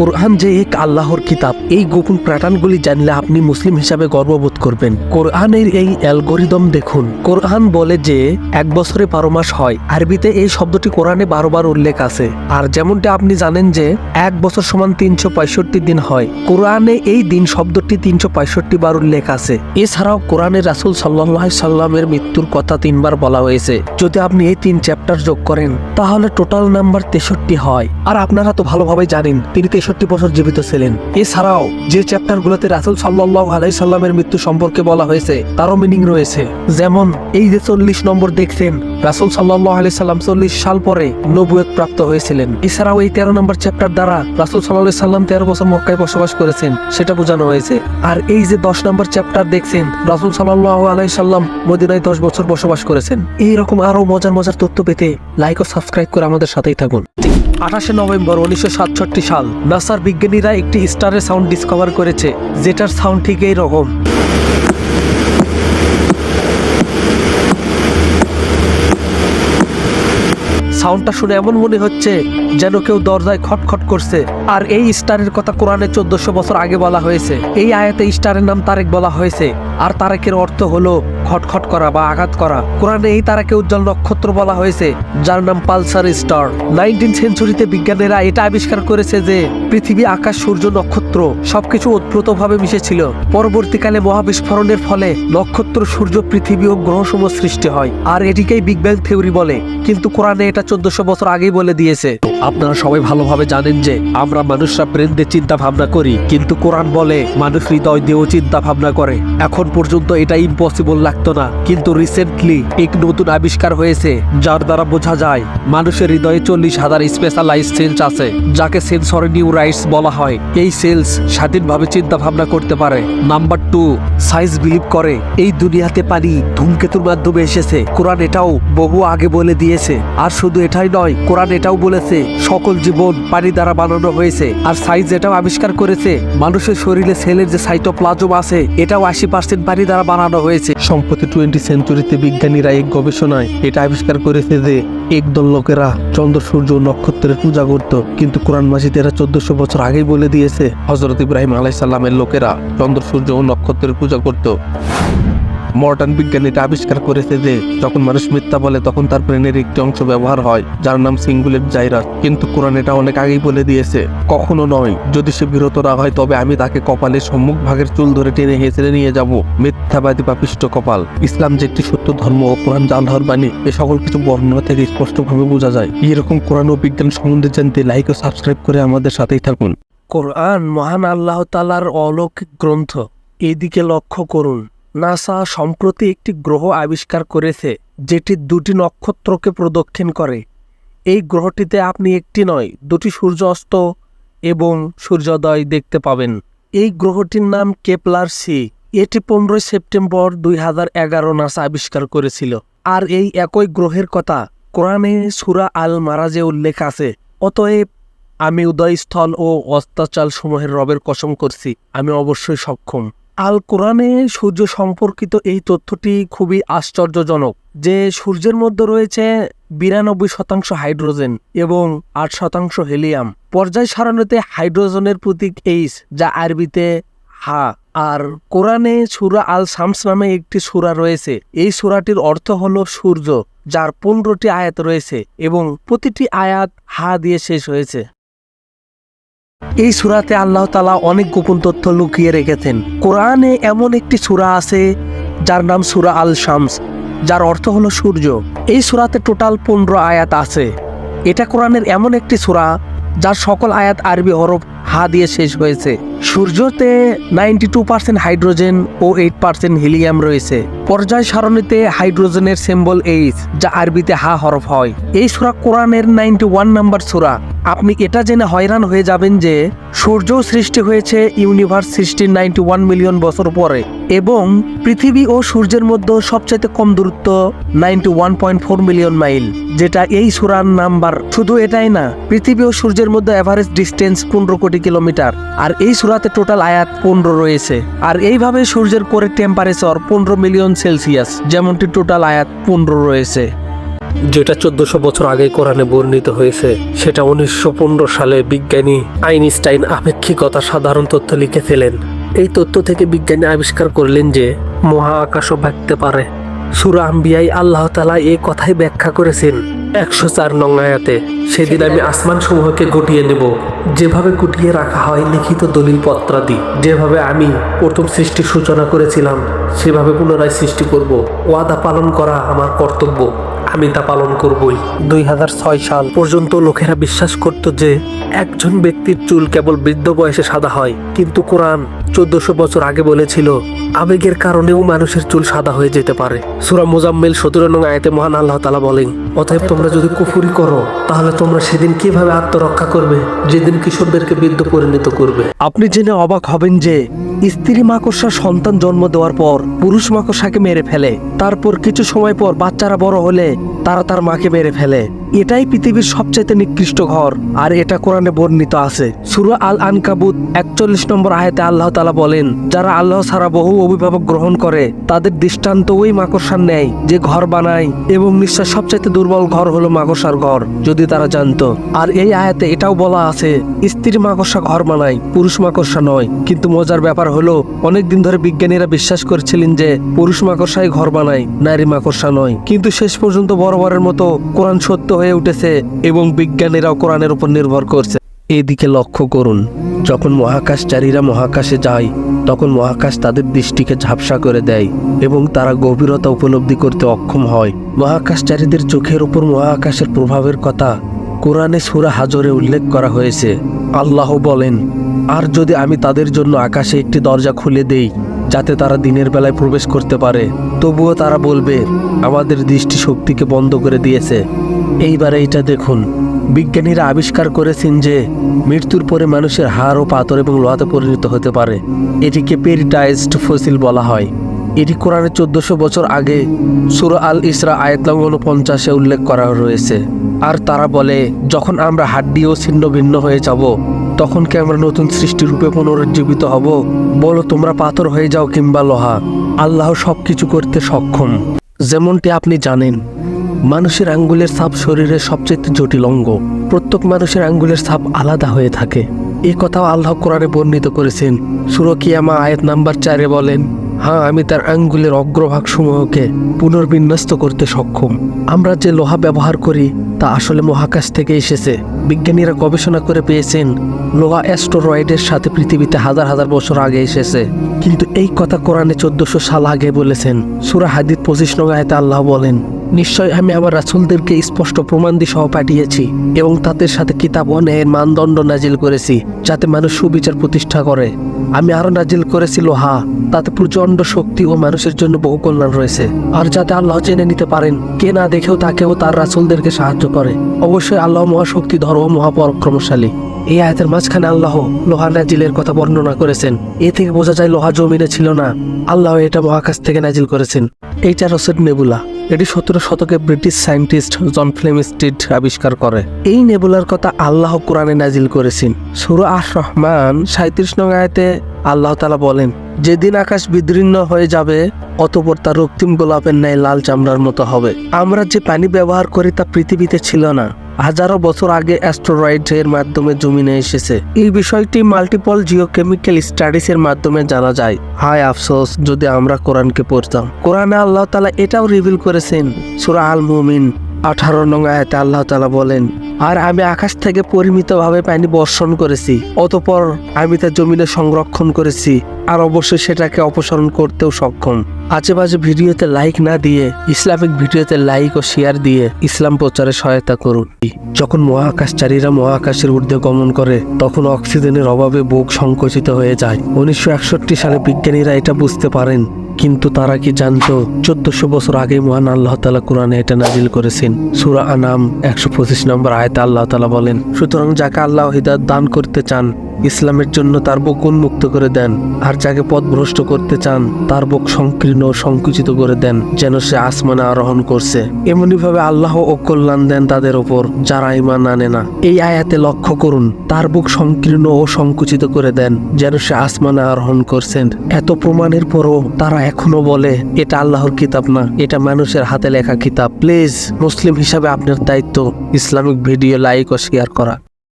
কোরআন যে এক আল্লাহর কিতাব, এই গোপন প্যাটার্নগুলি জানলে আপনি মুসলিম হিসাবে গর্ববোধ করবেন। কোরআনের এই অ্যালগোরিদম দেখুন। কোরআন বলে যে, এক বছরে বারো মাস হয়। আরবিতে এই শব্দটি কোরআনে বারো বার উল্লেখ আছে। আর যেমনটা আপনি জানেন যে, এক বছর সমান তিনশো পঁয়ষট্টি দিন হয়। কোরআনে এই দিন শব্দটি তিনশো পঁয়ষট্টি বার উল্লেখ আছে। এছাড়াও কোরআনে রাসুল সাল্লাহ সাল্লামের মৃত্যুর কথা তিনবার বলা হয়েছে। যদি আপনি এই তিন চ্যাপ্টার যোগ করেন, তাহলে টোটাল নাম্বার তেষট্টি হয়। আর আপনারা তো ভালোভাবে জানেন, তিনি তেষট্টি বছর জীবিত ছিলেন। এছাড়াও যে চ্যাপ্টার গুলোতে রাসুল সাল্লাহ আলাই সাল্লামের মৃত্যু সম্পর্কে বলা হয়েছে, তারও মিনিং রয়েছে। যেমন, এই যে চল্লিশ নম্বর দেখছেন, রাসুল সাল্লাহ আলাই সাল্লাম চল্লিশ সাল পরে নবুয়ত প্রাপ্ত হয়েছিলেন। এছাড়াও এই তেরো নম্বর চ্যাপ্টার দ্বারা রাসুল সাল্লাহ সাল্লাম তেরো বছর মক্কায় বসবাস করেছেন, সেটা বোঝানো হয়েছে। আর এই যে দশ নম্বর চ্যাপ্টার দেখছেন, রাসুল সাল্লাহ আলাই সাল্লাম মদিনায় দশ বছর বসবাস করেছেন। এইরকম আরও মজার মজার তথ্য পেতে লাইক ও সাবস্ক্রাইব করে আমাদের সাথেই থাকুন। আঠাশে নভেম্বর উনিশশো সাতষট্টি সাল নাসার বিজ্ঞানীরা একটি স্টারের সাউন্ড ডিসকভার করেছে, যেটার সাউন্ড ঠিক এই রকম। সাউন্ডটা শুনে এমন মনে হচ্ছে যেন কেউ দরজায় খটখট করছে। আর এই স্টারের কথা কোরআনে চোদ্দশো বছর আগে বলা হয়েছে। এই আয়াতে স্টারের নাম তারেক বলা হয়েছে। আর তারেকের অর্থ হলো খটখট করা বা আঘাত করা। কোরআনে এই তারাকে উজ্জ্বল নক্ষত্র বলা হয়েছে, যার নাম পালসার স্টার। নাইনটিন সেঞ্চুরিতে বিজ্ঞানীরা এটা আবিষ্কার করেছে যে, পৃথিবী, আকাশ, সূর্য, নক্ষত্র সবকিছু ওতপ্রোতভাবে মিশেছিল। পরবর্তীকালে মহাবিস্ফোরণের ফলে নক্ষত্র, সূর্য, পৃথিবী ও গ্রহসমূহ সৃষ্টি হয়। আর এটিকেই বিগ ব্যাং থিওরি বলে। কিন্তু কোরআনে এটা চোদ্দশো বছর আগেই বলে দিয়েছে। আপনারা সবাই ভালোভাবে জানেন যে আমরা মানুষরা ব্রেন দিয়ে চিন্তা ভাবনা করি, কিন্তু কোরআন বলে মানুষ হৃদয় দিয়েও চিন্তা ভাবনা করে। এখন পর্যন্ত এটা ইম্পসিবল লাগতো না, কিন্তু রিসেন্টলি এক নতুন আবিষ্কার হয়েছে, যার দ্বারা বোঝা যায়, মানুষের হৃদয়ে চল্লিশ হাজার স্পেশালাইজ সেলস আছে, যাকে সেন্সরি নিউরাইটস বলা হয়। এই সেলস স্বাধীনভাবে চিন্তা ভাবনা করতে পারে। নাম্বার টু সাইজ বিলিভ করে, এই দুনিয়াতে পানি ধূমকেতুর মাধ্যমে এসেছে। কোরআন এটাও বহু আগে বলে দিয়েছে। আর শুধু এটাই নয়, কোরআন এটাও বলেছে, সকল জীবন পানি দ্বারা বানানো হয়েছে, আর সাইজ এটাও আবিষ্কার করেছে, মানুষের শরীরে সেলের যে সাইটোপ্লাজম আছে, এটাও আশি পার্সেন্ট পানি দ্বারা বানানো হয়েছে। সম্প্রতি টোয়েন্টি সেঞ্চুরিতে বিজ্ঞানীরা এক গবেষণায় এটা আবিষ্কার করেছে যে, একদল লোকেরা চন্দ্র, সূর্য নক্ষত্রের পূজা করত, কিন্তু কোরআন মাসিতে এরা চোদ্দশো বছর আগেই বলে দিয়েছে হজরত ইব্রাহিম আলাইসাল্লামের লোকেরা চন্দ্র, সূর্য ও নক্ষত্রের পূজা করত। মডার্ন বিজ্ঞান এটা আবিষ্কার করেছে যে, যখন মানুষ মিথ্যা বলে তখন তার ব্রেনের একটি অংশ ব্যবহার হয়, যার নাম সিঙ্গুলেট জাইরাস কিন্তু কোরআন এটা অনেক আগেই বলে দিয়েছে। কখনো নয়, যদি সে বিরত না হয়, তবে আমি তাকে কপালের সম্মুখ ভাগের চুল ধরে টেনে হেঁচড়ে নিয়ে যাব। মিথ্যাবাদী পাপিষ্ট কপাল। ইসলাম যে একটি সত্য ধর্ম ও কোরআন জালহর বাণী, এ সকল কিছু বর্ণনা থেকে স্পষ্টভাবে বোঝা যায়। এরকম কোরআন ও বিজ্ঞান সম্বন্ধে জানতে লাইক ও সাবস্ক্রাইব করে আমাদের সাথেই থাকুন। কোরআন মহান আল্লাহ তালার অলৌকিক গ্রন্থ। এদিকে লক্ষ্য করুন। নাসা সম্প্রতি একটি গ্রহ আবিষ্কার করেছে, যেটি দুটি নক্ষত্রকে প্রদক্ষিণ করে। এই গ্রহটিতে আপনি একটি নয়, দুটি সূর্য অস্ত এবং সূর্যোদয় দেখতে পাবেন। এই গ্রহটির নাম কেপলার সি। এটি পনেরোই সেপ্টেম্বর দুই হাজার এগারো নাসা আবিষ্কার করেছিল। আর এই একই গ্রহের কথা কোরআনে সুরা আল মারাজে উল্লেখ আছে। অতএব আমি উদয়স্থল ও অস্তাচাল সমূহের রবের কসম করছি, আমি অবশ্যই সক্ষম। আল কোরআনে সূর্য সম্পর্কিত এই তথ্যটি খুবই আশ্চর্যজনক যে সূর্যের মধ্যে রয়েছে বিরানব্বই শতাংশ হাইড্রোজেন এবং আট শতাংশ হেলিয়াম। পর্যায় সারণীতে হাইড্রোজেনের প্রতীক এইচ, যা আরবিতে হা। আর কোরআনে সুরা আল শামস নামে একটি সুরা রয়েছে। এই সুরাটির অর্থ হল সূর্য, যার পনেরোটি আয়াত রয়েছে এবং প্রতিটি আয়াত হা দিয়ে শেষ হয়েছে। এই সুরাতে আল্লাহ তালা অনেক গোপন তথ্য লুকিয়ে রেখেছেন। কোরআনে এমন একটি সুরা আছে, যার নাম সুরা আল শামস যার অর্থ হলো সূর্য। এই সুরাতে টোটাল পনেরো আয়াত আছে। এটা কোরআনের এমন একটি সুরা, যার সকল আয়াত আরবি হরফ হা দিয়ে শেষ হয়েছে। সূর্যতে নাইনটি টু পার্সেন্ট হাইড্রোজেন ও এইট পার্সেন্ট হিলিয়াম রয়েছে। পর্যায় সারণীতে হাইড্রোজেনের সিম্বল এইচ যা আরবিতে হা হরফ হয়। এই সুরা কোরআনের নাইনটি ওয়ান নাম্বার সুরা। আপনি এটা জেনে হয়রান হয়ে যাবেন যে সূর্য সৃষ্টি হয়েছে ইউনিভার্স সৃষ্টির নাইনটি ওয়ান মিলিয়ন বছর পরে। এবং পৃথিবী ও সূর্যের মধ্যে সবচাইতে কম দূরত্ব ninety one point four million mile, যেটা এই সুরার নাম্বার। শুধু এটাই না, পৃথিবী ও সূর্যের মধ্যে অ্যাভারেজ ডিস্টেন্স পনেরো কোটি কিলোমিটার। আর এই সুরাতে টোটাল আয়াত পনেরো রয়েছে। আর এইভাবে সূর্যের কোরে টেম্পারেচার পনেরো মিলিয়ন সেলসিয়াস যেমনটি টোটাল আয়াত পনেরো রয়েছে। যেটা চোদ্দশো বছর আগে কোরআনে বর্ণিত হয়েছে, সেটা উনিশশো পনেরো সালে বিজ্ঞানী আইনস্টাইন আপেক্ষিকতা সাধারণ তথ্য লিখেছিলেন। এই তথ্য থেকে বিজ্ঞানী আবিষ্কার করলেন যে মহা আকাশও ভাগতে পারে। সুরা আম্বিয়াই আল্লাহ তালা এই কথাই ব্যাখ্যা করেছেন, একশো চার নং সেদিন আমি আসমান সমূহকে গুটিয়ে নেব। যেভাবে গুটিয়ে রাখা হয় লিখিত দলিল পত্রাদি, যেভাবে আমি প্রথম সৃষ্টির সূচনা করেছিলাম, সেভাবে পুনরায় সৃষ্টি করব। ওয়াদা পালন করা আমার কর্তব্য, আমি তা পালন করবই। দুই ছয় সাল পর্যন্ত লোকেরা বিশ্বাস করত যে, একজন ব্যক্তির চুল কেবল বৃদ্ধ বয়সে সাদা হয়, কিন্তু কোরআন চোদ্দশো বছর আগে বলেছিল, আবেগের কারণেও মানুষের চুল সাদা হয়ে যেতে পারে। সুরা মুজাম্মেল সতেরো নং আয়তে মহান আল্লাহ তালা বলেন, অতএব তোমরা যদি কুফুরি করো, তাহলে তোমরা সেদিন কীভাবে আত্মরক্ষা করবে? যেদিন কিশোরদেরকে বৃদ্ধ পরিণত করবে। আপনি জেনে অবাক হবেন যে, স্ত্রী মাকড়সা সন্তান জন্ম দেওয়ার পর পুরুষ মাকড়সাকে মেরে ফেলে। তারপর কিছু সময় পর বাচ্চারা বড় হলে তারা তার মাকে মেরে ফেলে। এটাই পৃথিবীর সবচাইতে নিকৃষ্ট ঘর, আর এটা কোরআনে বর্ণিত আছে। সুরা আল আনকাবুত একচল্লিশ নম্বর আয়াতে আল্লাহ তালা বলেন, যারা আল্লাহ ছাড়া বহু অভিভাবক গ্রহণ করে, তাদের দৃষ্টান্ত ওই মাকড়সার নেয় যে ঘর বানায়, এবং নিশ্চয় সবচাইতে দুর্বল ঘর হলো মাকড়সার ঘর, যদি তারা জানতো। আর এই আয়াতে এটাও বলা আছে স্ত্রী মাকড়সা ঘর বানায়, পুরুষ মাকড়সা নয়। কিন্তু মজার ব্যাপার হলো, অনেকদিন ধরে বিজ্ঞানীরা বিশ্বাস করেছিলেন যে, পুরুষ মাকড়সাই ঘর বানায়, নারী মাকড়সা নয়। কিন্তু শেষ পর্যন্ত বরাবরের মতো কোরআন সত্য হয়ে উঠেছে এবং বিজ্ঞানীরাও কোরআনের উপর নির্ভর করছে। এদিকে লক্ষ্য করুন, যখন মহাকাশচারীরা মহাকাশে যায়, তখন মহাকাশ তাদের দৃষ্টিকে ঝাপসা করে দেয় এবং তারা গভীরতা উপলব্ধি করতে অক্ষম হয়। মহাকাশচারীদের চোখের উপর মহাকাশের প্রভাবের কথা কোরআনে সুরা হাজরে উল্লেখ করা হয়েছে। আল্লাহ বলেন, আর যদি আমি তাদের জন্য আকাশে একটি দরজা খুলে দেই, যাতে তারা দিনের বেলায় প্রবেশ করতে পারে, তবুও তারা বলবে, আমাদের দৃষ্টি শক্তিকে বন্ধ করে দিয়েছে। এইবারে এটা দেখুন। বিজ্ঞানীরা আবিষ্কার করেছেন যে, মৃত্যুর পরে মানুষের হাড় ও পাথর এবং লোহাতে পরিণত হতে পারে। এটিকে পেরিটাইজড ফসিল বলা হয়। এটি কোরআনের চোদ্দশো বছর আগে সুর আল ইসরা আয়াতলাম উনপঞ্চাশে উল্লেখ করা রয়েছে। আর তারা বলে, যখন আমরা হাড্ডি ও ছিন্ন ভিন্ন হয়ে যাব, তখন কি আমরা নতুন সৃষ্টিরূপে পুনরুজ্জীবিত হব? বলো, তোমরা পাথর হয়ে যাও কিংবা লোহা। আল্লাহ সব কিছু করতে সক্ষম। যেমনটি আপনি জানেন মানুষের আঙ্গুলের ছাপ শরীরের সবচেয়ে জটিল অঙ্গ। প্রত্যেক মানুষের আঙ্গুলের ছাপ আলাদা হয়ে থাকে। এ কথাও আল্লাহ কোরআনে বর্ণিত করেছেন। সুরকিয়ামা আয়াত নাম্বার চারে বলেন হ্যাঁ আমি তার আঙ্গুলের অগ্রভাগ সমূহকে পুনর্বিন্যস্ত করতে সক্ষম। আমরা যে লোহা ব্যবহার করি, তা আসলে মহাকাশ থেকে এসেছে। বিজ্ঞানীরা গবেষণা করে পেয়েছেন, লোহা অ্যাস্টোরয়েডের সাথে পৃথিবীতে হাজার হাজার বছর আগে এসেছে। কিন্তু এই কথা কোরআনে চোদ্দশো সাল আগে বলেছেন। সুরা হাদিদ পঁচিশ নং আয়তে আল্লাহ বলেন নিশ্চয় আমি আমার রাসুলদেরকে স্পষ্ট প্রমাণদি সহ পাঠিয়েছি এবং তাদের সাথে কিতাব ও ন্যায়ের মানদণ্ড নাজিল করেছি যাতে মানুষ সুবিচার প্রতিষ্ঠা করে। আমি আরও নাজিল করেছি লোহা, তাতে প্রচণ্ড শক্তি ও মানুষের জন্য বহু কল্যাণ রয়েছে। আর যাতে আল্লাহ জেনে নিতে পারেন, কে না দেখেও তাকেও তার রাসুলদেরকে সাহায্য করে। অবশ্যই আল্লাহ মহাশক্তিধর ও মহাপরাক্রমশালী। এই আয়াতের মাঝখানে আল্লাহ লোহা নাজিলের কথা বর্ণনা করেছেন। এ থেকে বোঝা যায় লোহা জমিনে ছিল না। আল্লাহ এটা মহাকাশ থেকে নাজিল করেছেন। এইটা রসেড নেবুলা। এটি সতেরো শতকে ব্রিটিশ সায়েন্টিস্ট জন ফ্লেমিস্টিড আবিষ্কার করে। এই নেবুলার কথা আল্লাহ কোরআনে নাজিল করেছেন। সুর আহ রহমান সাঁত্রিশ নং আয়াতে আল্লাহ তালা বলেন, যেদিন আকাশ বিদীর্ণ হয়ে যাবে, অতপর তার রক্তিম গোলাপের ন্যায় লাল চামড়ার মতো হবে। আমরা যে পানি ব্যবহার করি তা পৃথিবীতে ছিল না। হাজারো বছর আগে অ্যাস্ট্রয়েড এর মাধ্যমে জমিনে এসেছে। এই বিষয়টি মাল্টিপল জিওকেমিক্যাল স্টাডিজ এর মাধ্যমে জানা যায়। হায় আফসোস, যদি আমরা কোরআনকে পড়তাম। কোরআনে আল্লাহ তালা এটাও রিভিল করেছেন, সুরা আল মুমিন আঠারো নং আয়াতে আল্লাহ তালা বলেন, আর আমি আকাশ থেকে পরিমিতভাবে পানি বর্ষণ করেছি, অতপর আমি তা জমিনে সংরক্ষণ করেছি, আর অবশ্যই সেটাকে অপসারণ করতেও সক্ষম। আজেবাজে ভিডিওতে লাইক না দিয়ে, ইসলামিক ভিডিওতে লাইক ও শেয়ার দিয়ে ইসলাম প্রচারে সহায়তা করুন। যখন মহাকাশচারীরা মহাকাশের ঊর্ধ্বে গমন করে, তখন অক্সিজেনের অভাবে বুক সংকুচিত হয়ে যায়। উনিশশো একষট্টি সালে বিজ্ঞানীরা এটা বুঝতে পারেন। কিন্তু তারা কি জানতো, চোদ্দশো বছর আগে মহান আল্লাহ তালা কোরআনে এটা নাজিল করেছেন। সুরা আনাম একশো পঁচিশ নম্বর আয়তা আল্লাহ তালা বলেন, সুতরাং যাকে আল্লাহ হৃদয় দান করতে চান, ইসলামের জন্য তার বুক উন্মুক্ত করে দেন। আর যাকে পথভ্রষ্ট করতে চান, তার বুক সংকীর্ণ ও সংকুচিত করে দেন, যেন সে আসমানে আরোহণ করছে। এমনি ভাবে আল্লাহ ও কল্যাণ দেন তাদের ওপর, যারা ইমান আনে না। এই আয়াতে লক্ষ্য করুন, তার বুক সংকীর্ণ ও সংকুচিত করে দেন, যেন সে আসমানে আরোহণ করছেন। এত প্রমাণের পরও তারা এখনও বলে, এটা আল্লাহর কিতাব না, এটা মানুষের হাতে লেখা কিতাব। প্লিজ, মুসলিম হিসাবে আপনার দায়িত্ব ইসলামিক ভিডিও লাইক ও শেয়ার করা।